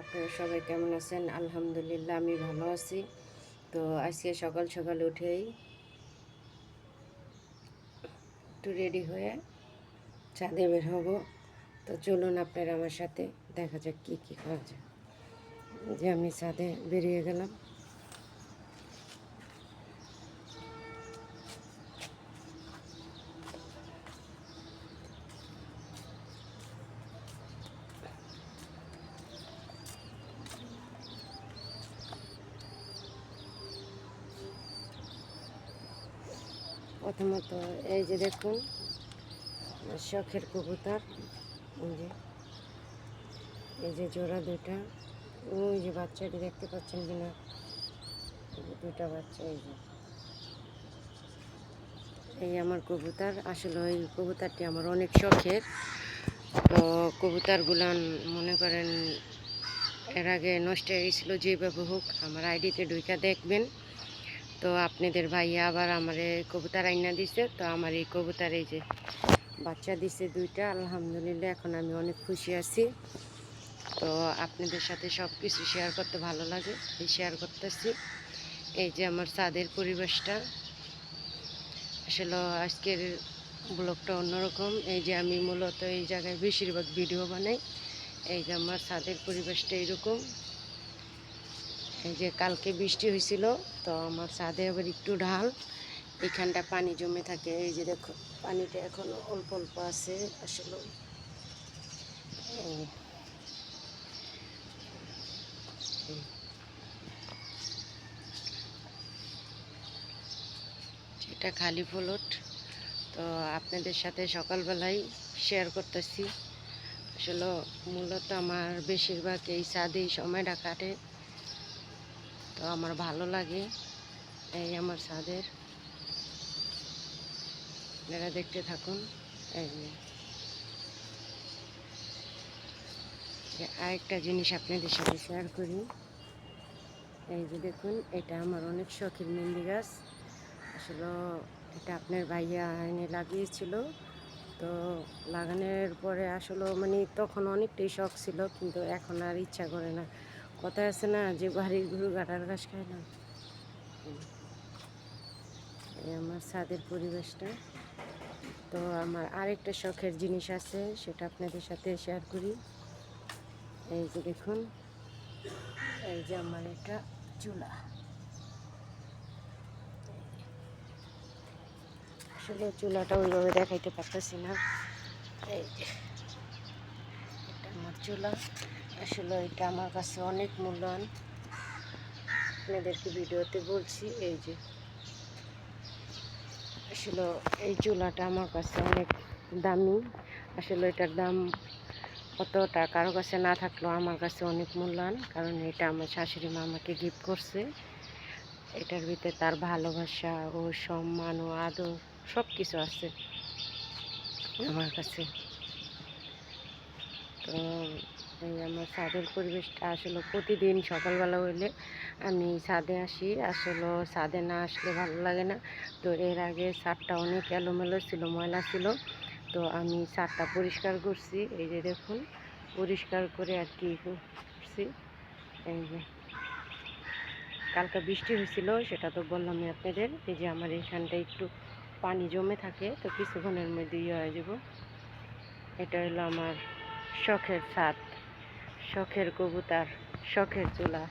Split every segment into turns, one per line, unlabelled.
আপনারা সবাই কেমন আছেন? আলহামদুলিল্লাহ, আমি ভালো আছি। তো আজকে সকাল সকাল উঠেই একটু রেডি হয়ে চাঁদে বের হব। তো চলুন আপনারা আমার সাথে দেখা যাক কী কী করা যায়। যে আমি চাঁদে বেরিয়ে গেলাম। প্রথমত এই যে দেখুন শখের কবুতর যে, এই যে জোড়া দুইটা, ওই যে বাচ্চাটি দেখতে পাচ্ছেন কিনা দুটা বাচ্চা, এই যে। এই আমার কবুতর, আসলে ওই কবুতরটি আমার অনেক শখের। তো কবুতরগুলান মনে করেন, এর আগে নষ্ট হয়ে গেছিল, যেভাবে হোক, আমার আইডিতে ঢুইকা দেখবেন। তো আপনাদের ভাইয়া আবার আমার এই কবুতর আইনা দিছে। তো আমার এই কবুতর এই যে বাচ্চা দিছে দুইটা, আলহামদুলিল্লাহ এখন আমি অনেক খুশি আছি। তো আপনাদের সাথে সব কিছু শেয়ার করতে ভালো লাগে শেয়ার করতেছি। এই যে আমার ছাদের পরিবেশটা। আসলে আজকের ব্লগটা অন্যরকম। এই যে আমি মূলত এই জায়গায় বেশিরভাগ ভিডিও বানাই। এই যে আমার ছাদের পরিবেশটা এরকম। এই যে কালকে বৃষ্টি হয়েছিল, তো আমার ছাদে আবার একটু ঢাল। এখানটা পানি জমে থাকে, এই যে দেখো, পানিটা এখনও অল্প অল্প আছে আসলে। এটা খালি ফলট। তো আপনাদের সাথে সকালবেলায় শেয়ার করতেছি। আসলে মূলত আমার বেশিরভাগ এই ছাদেই সময়টা কাটে। তো আমার ভালো লাগে এই আমার ছাদের আপনারা দেখতে থাকুন, এই আরেকটা জিনিস আপনাদের সাথে শেয়ার করি। এই যে দেখুন, এটা আমার অনেক শখের মেহেন্দি গাছ। আসলে এটা আপনার ভাইয়া এনে লাগিয়েছিল। তো লাগানোর পরে আসলে মানে তখন অনেকটাই শখ ছিল, কিন্তু এখন আর ইচ্ছা করে না। কথা আছে না, যে বাড়ির গরু গাটার ঘাস খায় না। এই আমার ছাদের পরিবেশটা। তো আমার আরেকটা শখের জিনিস আছে, সেটা আপনাদের সাথে শেয়ার করি। এই যে দেখুন, এই যে আমার এটা চুলা। আসলে চুলাটা ওইভাবে দেখাইতে পারতেছি না। এই যে, এটা আমার চুলা। আসলে এটা আমার কাছে অনেক মূল্যায়ন। আপনাদেরকে ভিডিওতে বলছি, এই যে। আসলে এই চুলাটা আমার কাছে অনেক দামি। আসলে এটার দাম কতটা কারও কাছে না থাকলেও আমার কাছে অনেক মূল্যায়ন, কারণ এটা আমার শাশুড়ি মা আমাকে গিফট করছে। এটার ভিতরে তার ভালোবাসা ও সম্মান ও আদর সব কিছু আছে আমার কাছে। তো এই আমার ছাদের পরিবেশটা আসলে প্রতিদিন সকালবেলা হইলে আমি ছাদে আসি। আসলে ছাদে না আসলে ভালো লাগে না। তো এর আগে ছাদটা অনেক এলোমেলো ছিল, ময়লা ছিল। তো আমি ছাদটা পরিষ্কার করছি। এই যে দেখুন, পরিষ্কার করে আর কি করছি। এই যে। কালকে বৃষ্টি হয়েছিল, সেটা তো বললামই আপনাদের। এই যে আমার এখানটা একটু পানি জমে থাকে, তো কিছুক্ষণের মধ্যে ইয়ে হয়ে যাব। এটা হলো আমার শখের ছাদ। শখের কবুতর, শখের চুলা।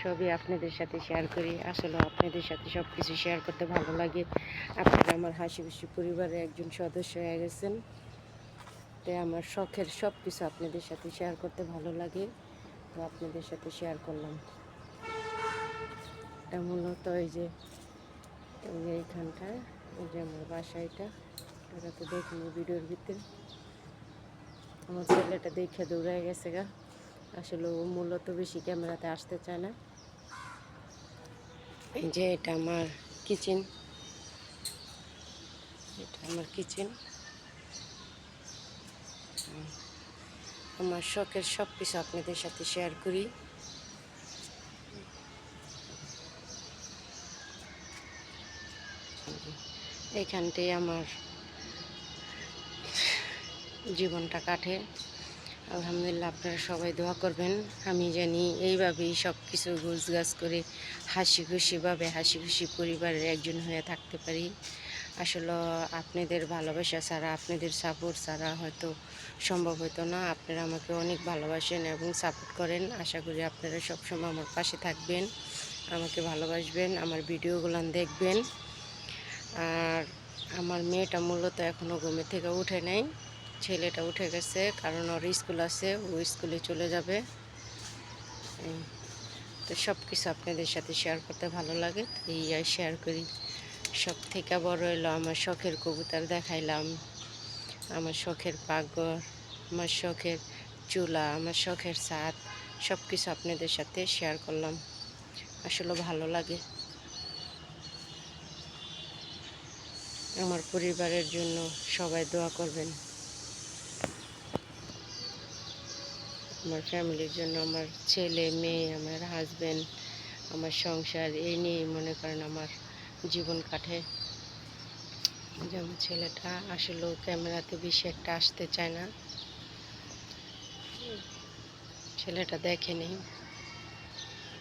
সবই আপনাদের সাথে শেয়ার করি। আসলে আপনাদের সাথে সব কিছু শেয়ার করতে ভালো লাগে। আপনারা আমার হাসি খুশি পরিবারের একজন সদস্য হয়ে গেছেন। তাই আমার শখের সব কিছু আপনাদের সাথে শেয়ার করতে ভালো লাগে। তো আপনাদের সাথে শেয়ার করলাম। এটা মূলত এই যে এইখানটায় এই যে আমার বাসা এটা এটা তো দেখিনি ভিডিওর ভিতরে। আমার ছেলেটা দেখে দৌড়ায় গেছে গা। আসলে ও মূলত বেশি ক্যামেরাতে আসতে চায় না। এই যে এটা আমার কিচেন এটা আমার কিচেন আমার শখের সব কিছু আপনাদের সাথে শেয়ার করি। এইখানটাই আমার জীবনটা কাটে। আলহামদুলিল্লাহ, আপনারা সবাই দোয়া করবেন। আমি জানি এইভাবেই সব কিছু গাছ করে হাসি খুশিভাবে হাসি খুশি পরিবারের একজন হয়ে থাকতে পারি। আসলে আপনাদের ভালোবাসা ছাড়া, আপনাদের সাপোর্ট ছাড়া হয়তো সম্ভব হতো না। আপনারা আমাকে অনেক ভালোবাসেন এবং সাপোর্ট করেন। আশা করি আপনারা সবসময় আমার পাশে থাকবেন, আমাকে ভালোবাসবেন, আমার ভিডিওগুলো দেখবেন। আর আমার মেয়েটা মূলত এখনও ঘুমে থেকে উঠে নাই। ছেলেটা উঠে গেছে, কারণ ওর স্কুল আছে, ও স্কুলে চলে যাবে। তো সব কিছু আপনাদের সাথে শেয়ার করতে ভালো লাগে, এই শেয়ার করি। সব থেকে বড় হলো আমার শখের কবুতর দেখাইলাম। আমার শখের পাকঘর আমার শখের চুলা, আমার শখের ছাদ সব কিছু আপনাদের সাথে শেয়ার করলাম। আসলে ভালো লাগে। আমার পরিবারের জন্য সবাই দোয়া করবেন। আমার ফ্যামিলির জন্য, আমার ছেলে, মেয়ে, আমার হাজব্যান্ড আমার সংসার, এই নিয়ে মনে করেন আমার জীবন কাটে। যেমন ছেলেটা আসলেও ক্যামেরাতে বেশি একটা আসতে চায় না। ছেলেটা দেখেনি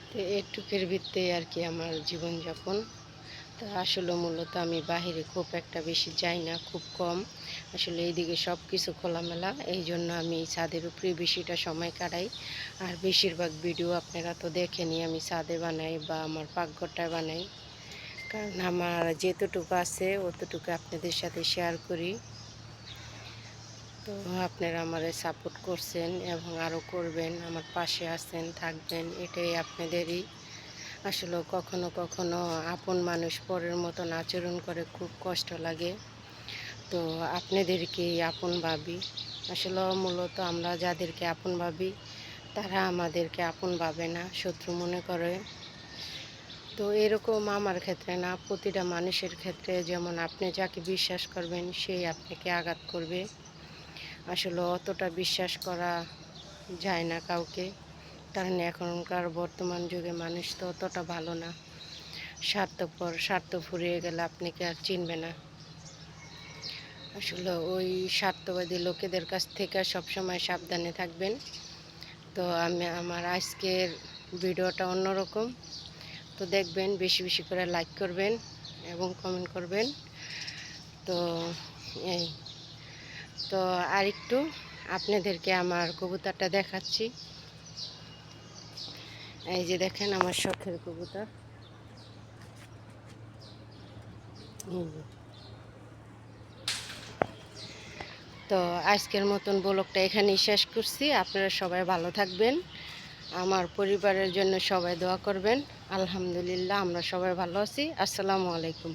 তো এটুকের ভিত্তে আর কি আমার জীবনযাপন। তা আসলে মূলত আমি বাহিরে খুব একটা বেশি যাই না, খুব কম। আসলে এইদিকে সব কিছু খোলামেলা এই জন্য আমি ছাদের উপরে বেশিটা সময় কাটাই। আর বেশিরভাগ ভিডিও আপনারা তো দেখেনি আমি ছাদে বানাই বা আমার পাকঘরটায় বানাই। কারণ আমার যেতটুকু আছে, অতটুকু আপনাদের সাথে শেয়ার করি। তো আপনারা আমারে সাপোর্ট করছেন এবং আরও করবেন, আমার পাশে আছেন, থাকবেন, এটাই আপনাদেরই আসলে কখনো কখনো আপন মানুষ পরের মতন আচরণ করে খুব কষ্ট লাগে। তো আপনাদেরকেই আপন ভাবি। আসলে মূলত আমরা যাদেরকে আপন ভাবি, তারা আমাদেরকে আপন ভাবে না, শত্রু মনে করে। তো এরকম আমার ক্ষেত্রে না, প্রতিটা মানুষের ক্ষেত্রে যেমন আপনি যাকে বিশ্বাস করবেন, সেই আপনাকে আঘাত করবে। আসলে অতটা বিশ্বাস করা যায় না কাউকে। কারণ এখনকার বর্তমান যুগে মানুষ তো অতটা ভালো না। স্বার্থপর স্বার্থ ফুরিয়ে গেলে আপনাকে আর চিনবে না। আসলে ওই স্বার্থবাদী লোকেদের কাছ থেকে সবসময় সাবধানে থাকবেন। তো আমি, আমার আজকের ভিডিওটা অন্যরকম। তো দেখবেন, বেশি বেশি করে লাইক করবেন এবং কমেন্ট করবেন। তো এই, তো আরেকটু আপনাদেরকে আমার কবুতরটা দেখাচ্ছি। এই যে দেখেন আমার শখের কবুতর। তো আজকের মতন ব্লগটা এখানেই শেষ করছি। আপনারা সবাই ভালো থাকবেন। আমার পরিবারের জন্য সবাই দোয়া করবেন। আলহামদুলিল্লাহ, আমরা সবাই ভালো আছি। আসসালামু আলাইকুম।